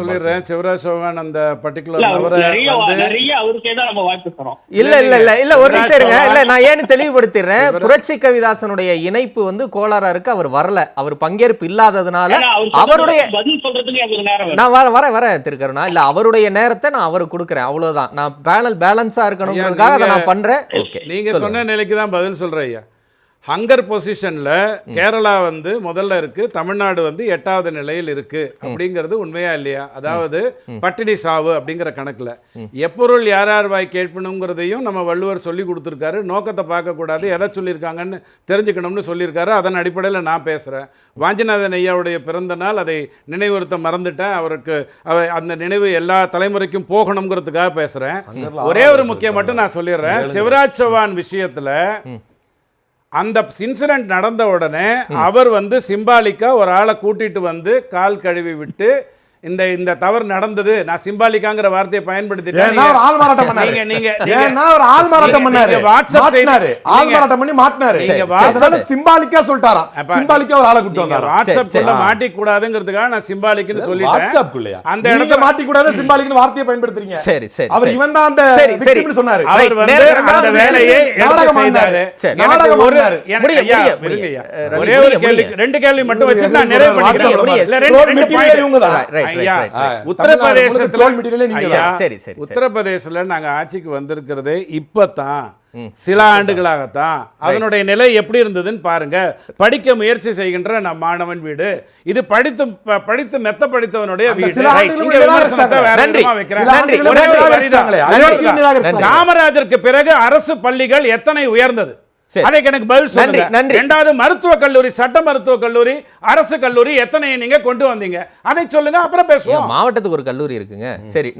சொல்லிடுறேன். சிவராஜ் சௌகான் அந்த பர்டிகுலர் நபரை நிறைய வந்து நிறைய அவருக்கே தான் நம்ம வாய்ப்பு தரோம். இல்ல இல்ல இல்ல இல்ல ஒரு நிமிஷம் இருங்க. இல்ல நான் ஏன்னு தெளிவுபடுத்திடுறேன். புரட்சி கவிதாசனுடைய இணைப்பு வந்து கோளாறா இருக்கு. அவர் வரல. அவர் பங்கேற்பு இல்லாததுனால அவருடைய. நான் வர வர வர திருக்கருணா இல்ல அவருடைய நேரத்தை நான் அவருக்கு கொடுக்குறேன். அவ்வளவுதான். நான் பேனல் பேலன்ஸா இருக்கணுங்கிறதுக்காக அதை நான் பண்றேன். ஓகே நீங்க சொன்ன நிலைக்கு தான் பதில் சொல்றேன் ஐயா. ஹங்கர் பொசிஷன்ல கேரளா வந்து முதல்ல இருக்கு தமிழ்நாடு வந்து எட்டாவது நிலையில் இருக்கு. அப்படிங்கிறது உண்மையா இல்லையா? அதாவது பட்டினி சாவு அப்படிங்கிற கணக்குல. எப்பொருள் யார் யார் வாய் கேட்பணுங்கிறதையும் நம்ம வள்ளுவர் சொல்லி கொடுத்துருக்காரு. நோக்கத்தை பார்க்கக்கூடாது எதை சொல்லியிருக்காங்கன்னு தெரிஞ்சுக்கணும்னு சொல்லியிருக்காரு. அதன் அடிப்படையில் நான் பேசுகிறேன் வாஞ்சிநாதன் ஐயாவுடைய பிறந்த நாள் அதை நினைவுறுத்த மறந்துட்டேன். அவருக்கு அவர் அந்த நினைவு எல்லா தலைமுறைக்கும் போகணுங்கிறதுக்காக பேசுகிறேன் ஒரே ஒரு முக்கியம் மட்டும் நான் சொல்லிடுறேன். சிவராஜ் சௌகான் விஷயத்துல அந்த இன்சிடென்ட் நடந்த உடனே அவர் வந்து சிம்பாலிக்காக ஒரு ஆளை கூட்டிட்டு வந்து கால் கழுவி விட்டு இந்த இந்த தவறு நடந்தது நான் சிம்பாலிக்காங்கிற வார்த்தையை பயன்படுத்திட்டேன் ஆள் மாறாட்டம் பண்ணாரு. நீங்க நீங்க ஒரு ஆள் மாறாட்டம் நீங்க- பண்ணாரு. வாட்ஸ்அப் செய்தி- மாட்டினாரு. ஆள் மாறாட்டம் பண்ணி மாட்டினாரு. நீங்க வாட்ஸ்அப் ஆ சொல்லிட்டாராம். ஆ ஒரு ஆளை கூட்டிட்டு நீங்க வந்தாராம். வாட்ஸ்அப்குள்ள சரி. மாட்டிக்க கூடாதுங்கிறதுக்காக நான் சிம்பாலிக்னு சொல்லிட்டேன்? அந்த இடத்துல மாட்டிக்கூடாது, symbolic-னு வார்த்தையை பயன்படுத்துறீங்க. சரி, சரி, அவர். இவன் தான் அந்த victim-னு சொன்னாரு. அவர். வந்து அந்த வேலையை நாடகம் செய்தாரு ஆடினாரு. சரி. எனக்கு நாடகம் ஒரு கேள்வி. ரெண்டு கேள்வி மட்டும் வச்சு நான் நிறைவு பண்ணிக்கிறேன். இல்ல, ரெண்டு- ரெண்டு. இவங்க தான். ஐயா. உத்தரப்பிரதேசத்துல. உத்தரப்பிரதேசத்துல நாங்க ஆட்சிக்கு வந்திருக்கிறதே இப்பதான். சில ஆண்டுகளாகத்தான். அதனுடைய நிலை எப்படி இருந்ததுன்னு பாருங்க. படிக்க முயற்சி செய்கின்ற நம் மாணவன் வீடு. இது படித்து படித்து மெத்த படித்தவனுடைய வீடு. காமராஜருக்கு பிறகு அரசு பள்ளிகள் எத்தனை உயர்ந்தது. அதுக்கு எனக்கு பதில் சொல்லுங்க. நன்றி, நன்றி. இரண்டாவது மருத்துவக் கல்லூரி சட்ட மருத்துவக் கல்லூரி அரசு கல்லூரி எத்தனை நீங்க கொண்டு வந்தீங்க? அதை சொல்லுங்க அப்புறம் பேசுவோம். மாவட்டத்துக்கு ஒரு கல்லூரி இருக்குங்க. சரி